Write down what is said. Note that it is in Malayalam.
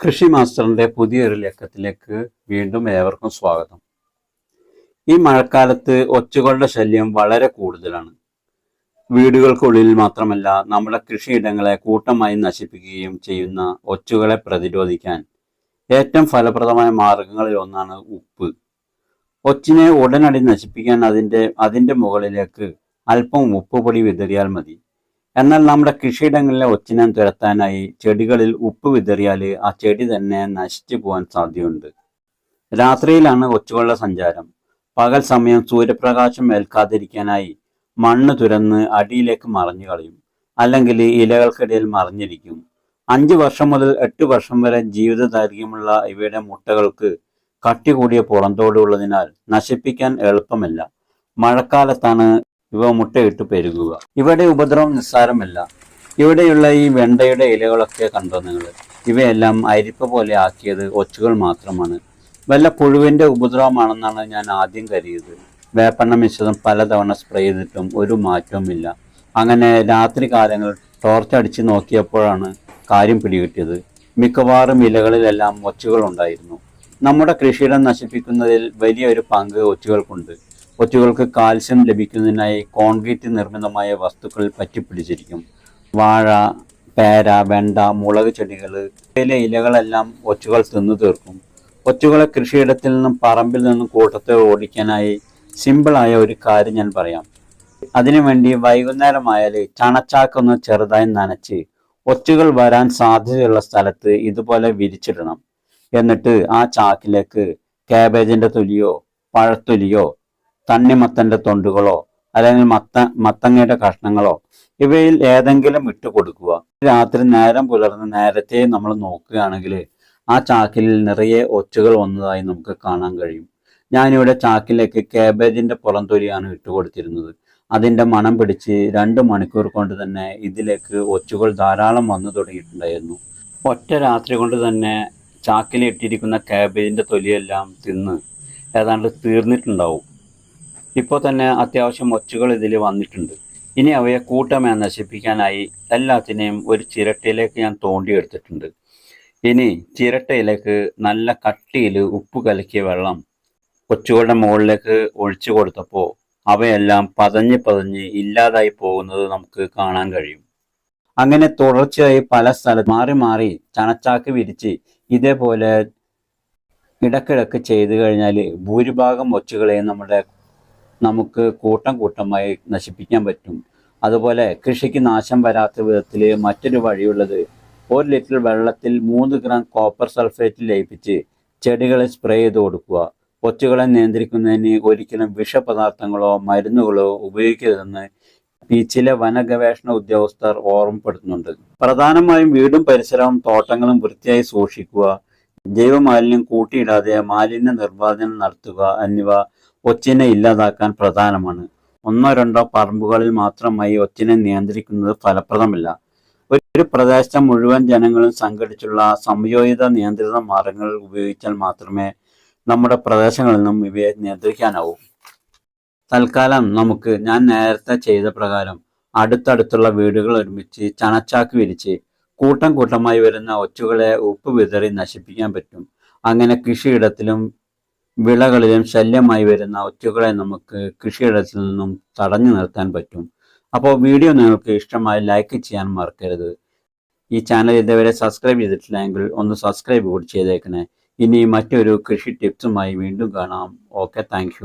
കൃഷി മാസ്റ്ററിന്റെ പുതിയൊരു ലക്കത്തിലേക്ക് വീണ്ടും ഏവർക്കും സ്വാഗതം. ഈ മഴക്കാലത്ത് ഒച്ചുകളുടെ ശല്യം വളരെ കൂടുതലാണ്. വീടുകൾക്കുള്ളിൽ മാത്രമല്ല നമ്മുടെ കൃഷിയിടങ്ങളെ കൂട്ടമായി നശിപ്പിക്കുകയും ചെയ്യുന്ന ഒച്ചുകളെ പ്രതിരോധിക്കാൻ ഏറ്റവും ഫലപ്രദമായ മാർഗങ്ങളിൽ ഒന്നാണ് ഉപ്പ്. ഒച്ചിനെ ഉടനടി നശിപ്പിക്കാൻ അതിന്റെ അതിന്റെ മുകളിലേക്ക് അല്പം ഉപ്പ് പൊടി വിതറിയാൽ മതി. എന്നാൽ നമ്മുടെ കൃഷിയിടങ്ങളിലെ ഒച്ചിനം തുരത്താനായി ചെടികളിൽ ഉപ്പ് വിതറിയാൽ ആ ചെടി തന്നെ നശിച്ചു പോകാൻ സാധ്യതയുണ്ട്. രാത്രിയിലാണ് ഒച്ചുകളുടെ സഞ്ചാരം. പകൽ സമയം സൂര്യപ്രകാശം ഏൽക്കാതിരിക്കാനായി മണ്ണ് തുരന്ന് അടിയിലേക്ക് മറഞ്ഞു കളയും. അല്ലെങ്കിൽ ഇലകൾക്കിടയിൽ മറിഞ്ഞിരിക്കും. അഞ്ച് വർഷം മുതൽ എട്ട് വർഷം വരെ ജീവിത ദൈർഘ്യമുള്ള ഇവയുടെ മുട്ടകൾക്ക് കട്ടി കൂടിയ പുറന്തോടുള്ളതിനാൽ നശിപ്പിക്കാൻ എളുപ്പമല്ല. മഴക്കാലത്താണ് ഇവ മുട്ടയിട്ട് പെരുകുക. ഇവയുടെ ഉപദ്രവം നിസ്സാരമല്ല. ഇവിടെയുള്ള ഈ വെണ്ടയുടെ ഇലകളൊക്കെ കണ്ടോ നിങ്ങൾ ഇവയെല്ലാം അരിപ്പ പോലെ ആക്കിയത് ഒച്ചുകൾ മാത്രമാണ്. വല്ല പുഴുവിന്റെ ഉപദ്രവമാണെന്നാണ് ഞാൻ ആദ്യം കരുതിയത്. വേപ്പെണ്ണ മിശ്രിതം പലതവണ സ്പ്രേ ചെയ്തിട്ടും ഒരു മാറ്റവുമില്ല. അങ്ങനെ രാത്രി കാലങ്ങൾ ടോർച്ചടിച്ച് നോക്കിയപ്പോഴാണ് കാര്യം പിടികിട്ടിയത്. മിക്കവാറും ഇലകളിലെല്ലാം ഒച്ചുകൾ ഉണ്ടായിരുന്നു നമ്മുടെ കൃഷിയിടം നശിപ്പിക്കുന്നതിൽ വലിയൊരു പങ്ക് ഒച്ചുകൾക്കുണ്ട്. ഒച്ചുകൾക്ക് കാൽസ്യം ലഭിക്കുന്നതിനായി കോൺക്രീറ്റ് നിർമ്മിതമായ വസ്തുക്കൾ പറ്റിപ്പിടിച്ചിരിക്കും. വാഴ പേര വെണ്ട മുളക് ചെടികൾ ഇവയിലെ ഇലകളെല്ലാം ഒച്ചുകൾ തിന്നു തീർക്കും. ഒച്ചുകളെ കൃഷിയിടത്തിൽ നിന്നും പറമ്പിൽ നിന്നും കൂട്ടത്തെ ഓടിക്കാനായി സിമ്പിളായ ഒരു കാര്യം ഞാൻ പറയാം. അതിനുവേണ്ടി വൈകുന്നേരമായാൽ ചണച്ചാക്കൊന്ന് ചെറുതായി നനച്ച് ഒച്ചുകൾ വരാൻ സാധ്യതയുള്ള സ്ഥലത്ത് ഇതുപോലെ വിരിച്ചിടണം. എന്നിട്ട് ആ ചാക്കിലേക്ക് കാബേജിന്റെ തൊലിയോ പഴത്തൊലിയോ തണ്ണിമത്തന്റെ തൊണ്ടുകളോ അല്ലെങ്കിൽ മത്ത മത്തങ്ങയുടെ കഷ്ണങ്ങളോ ഇവയിൽ ഏതെങ്കിലും ഇട്ട് കൊടുക്കുക. രാത്രി നേരം പുലർന്ന് നേരത്തെ നമ്മൾ നോക്കുകയാണെങ്കിൽ ആ ചാക്കിൽ നിറയെ ഒച്ചുകൾ വന്നതായി നമുക്ക് കാണാൻ കഴിയും. ഞാനിവിടെ ചാക്കിലേക്ക് കാബേജിന്റെ പുറംതൊലിയാണ് ഇട്ട് കൊടുത്തിരുന്നത്. അതിന്റെ മണം പിടിച്ച് രണ്ട് മണിക്കൂർ കൊണ്ട് തന്നെ ഇതിലേക്ക് ഒച്ചുകൾ ധാരാളം വന്നു തുടങ്ങിയിട്ടുണ്ടായിരുന്നു. ഒറ്റ രാത്രി കൊണ്ട് തന്നെ ചാക്കിലിട്ടിരിക്കുന്ന കാബേജിന്റെ തൊലിയെല്ലാം തിന്ന് ഏതാണ്ട് തീർന്നിട്ടുണ്ടാവും. ഇപ്പോൾ തന്നെ അത്യാവശ്യം ഒച്ചുകൾ ഇതിൽ വന്നിട്ടുണ്ട്. ഇനി അവയെ കൂട്ടമേ നശിപ്പിക്കാനായി എല്ലാത്തിനെയും ഒരു ചിരട്ടയിലേക്ക് ഞാൻ തോണ്ടിയെടുത്തിട്ടുണ്ട്. ഇനി ചിരട്ടയിലേക്ക് നല്ല കട്ടിയിൽ ഉപ്പ് കലക്കിയ വെള്ളം കൊച്ചുകളുടെ മുകളിലേക്ക് ഒഴിച്ചു കൊടുത്തപ്പോൾ അവയെല്ലാം പതഞ്ഞ് പതഞ്ഞ് ഇല്ലാതായി പോകുന്നത് നമുക്ക് കാണാൻ കഴിയും. അങ്ങനെ തുടർച്ചയായി പല സ്ഥലത്ത് മാറി മാറി ചണച്ചാക്ക് വിരിച്ച് ഇതേപോലെ ഇടക്കിടക്ക് ചെയ്തു കഴിഞ്ഞാൽ ഭൂരിഭാഗം ഒച്ചുകളെയും നമ്മുടെ നമുക്ക് കൂട്ടം കൂട്ടമായി നശിപ്പിക്കാൻ പറ്റും. അതുപോലെ കൃഷിക്ക് നാശം വരാത്ത വിധത്തിൽ മറ്റൊരു വഴിയുള്ളത് ഒരു ലിറ്റർ വെള്ളത്തിൽ മൂന്ന് ഗ്രാം കോപ്പർ സൾഫേറ്റ് ലയിപ്പിച്ച് ചെടികളെ സ്പ്രേ ചെയ്ത് കൊടുക്കുക. കൊച്ചുകളെ നിയന്ത്രിക്കുന്നതിന് ഒരിക്കലും വിഷപദാർത്ഥങ്ങളോ മരുന്നുകളോ ഉപയോഗിക്കരുതെന്ന് ഈ ചില വനഗവേഷണ ഉദ്യോഗസ്ഥർ ഓർമ്മപ്പെടുത്തുന്നുണ്ട്. പ്രധാനമായും വീടും പരിസരവും തോട്ടങ്ങളും വൃത്തിയായി സൂക്ഷിക്കുക. ജൈവമാലിന്യം കൂട്ടിയിടാതെ മാലിന്യ നിർമ്മാർജനം നടത്തുക എന്നിവ ഒച്ചിനെ ഇല്ലാതാക്കാൻ പ്രധാനമാണ്. ഒന്നോ രണ്ടോ പറമ്പുകളിൽ മാത്രമായി ഒച്ചിനെ നിയന്ത്രിക്കുന്നത് ഫലപ്രദമല്ല. ഒരു പ്രദേശം മുഴുവൻ ജനങ്ങളും സംഘടിച്ചുള്ള സംയോജിത നിയന്ത്രിത മാർഗങ്ങൾ ഉപയോഗിച്ചാൽ മാത്രമേ നമ്മുടെ പ്രദേശങ്ങളിൽ നിന്നും ഇവയെ നിയന്ത്രിക്കാനാവൂ. തൽക്കാലം നമുക്ക് ഞാൻ നേരത്തെ ചെയ്ത പ്രകാരം അടുത്തടുത്തുള്ള വീടുകൾ ഒരുമിച്ച് ചണച്ചാക്ക് വിരിച്ച് കൂട്ടം കൂട്ടമായി വരുന്ന ഒച്ചുകളെ ഉപ്പ് വിതറി നശിപ്പിക്കാൻ പറ്റും. അങ്ങനെ കൃഷിയിടത്തിലും വിളകളിലും ശല്യമായി വരുന്ന ഒറ്റകളെ നമുക്ക് കൃഷിയിടത്തിൽ നിന്നും തടഞ്ഞു നിർത്താൻ പറ്റും. അപ്പോൾ വീഡിയോ നിങ്ങൾക്ക് ഇഷ്ടമായി ലൈക്ക് ചെയ്യാൻ മറക്കരുത്. ഈ ചാനൽ ഇതുവരെ സബ്സ്ക്രൈബ് ചെയ്തിട്ടില്ലെങ്കിൽ ഒന്ന് സബ്സ്ക്രൈബ് കൂടി ചെയ്തേക്കണേ. ഇനി മറ്റൊരു കൃഷി ടിപ്സുമായി വീണ്ടും കാണാം. Okay thank